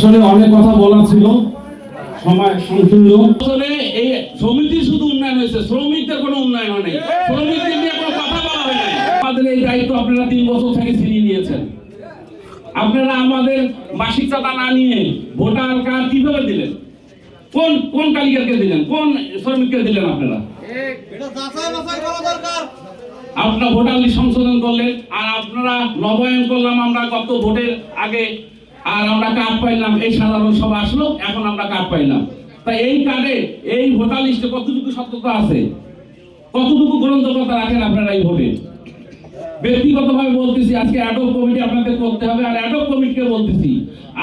আসলে অনেক কথা বলা ছিল। সময় সংকীর্ণ। আসলে এই সমিতি শুধু উন্নয়ন হয়েছে, শ্রমিকদের কোনো উন্নয়ন শ্রমিকদের নিয়ে কোনো কথা বলা হয় নাই। আমাদের এই দায়িত্ব আপনারা তিন বছর থেকে ছিনিয়ে নিয়েছেন। আপনারা আমাদের মাসিক না নিয়ে ভোটার কার্ড কীভাবে দিলেন? কোন কোন কালিকারকে দিলেন? কোন শ্রমিককে দিলেন আপনারা? আপনারা ভোটার সংশোধন করলেন, আর আপনারা নবায়ন করলাম আমরা গত ভোটের আগে। আর আমরা কার্ড পাইলাম এই সাধারণ সভা আসলো এখন আমরা কার্ড পাইলাম। তাই এই কার্ডে এই ভোটার লিস্টে কতটুকু সত্যতা আছে? কতটুকু গ্রন্থকতা রাখেন আপনারা এই ভোটে ব্যক্তিগতভাবে বলতেছি আজকে অ্যাডক কমিটি আপনাদের করতে হবে আর অ্যাডক কমিটিকে বলতেছি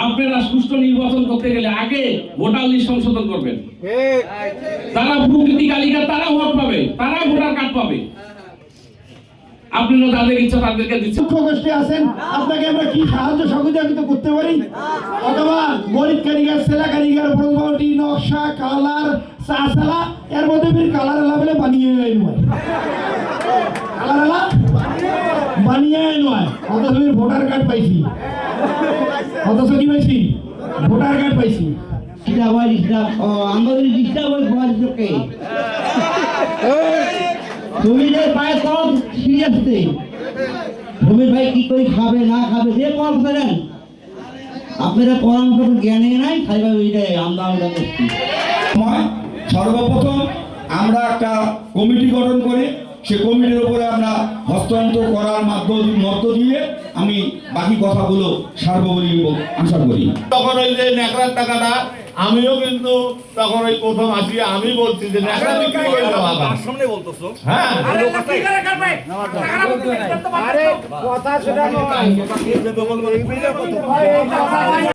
আপনারা সুষ্ঠু নির্বাচন করতে গেলে আগে ভোটার লিস্ট সংশোধন করবেন। তারা প্রকৃতি তারা ভোট পাবে তারা ভোটার কার্ড পাবে। আপনারা যাদের ইচ্ছা তাদেরকে দিচ্ছেন। গোষ্ঠী আছেন আপনাকে আমরা কি সাহায্য সহযোগিতা করতে পারি? অথবা গরিব কারিগর সেলা কারিগর প্রমোটি নকশা কালার চাষালা এর মধ্যে ফির কালার এলা বলে বানিয়ে নয় কালার এলা বানিয়ে নয় অথচ ফির ভোটার কার্ড পাইছি। অথচ কি পাইছি? ভোটার কার্ড পাইছি। ডিস্টার্ব আমাদের ডিস্টার্ব হয় ঘর চোখে জমিদের পায়ে সব সিরিয়াস নেই জমির ভাই কি করে খাবে, না খাবে, যে পরামর্শ করেন আপনারা পরামর্শ জ্ঞানে নাই খাইবা ওইটাই আমরা আমরা করছি সর্বপ্রথম আমরা একটা কমিটি গঠন করে। সে কমিটির উপরে আমরা হস্তান্তর করার মাধ্যম মধ্য দিয়ে বাকি কথাগুলো সার্বজনীন আশা করি তখন ওই যে ন্যাকড়ার টাকাটা আমিও কিন্তু তখন ওই প্রথম আসি আমি বলছি যে ন্যাকড়া বিক্রি করে দাও আবার সামনে বলতেছো হ্যাঁ কথা সেটা নয়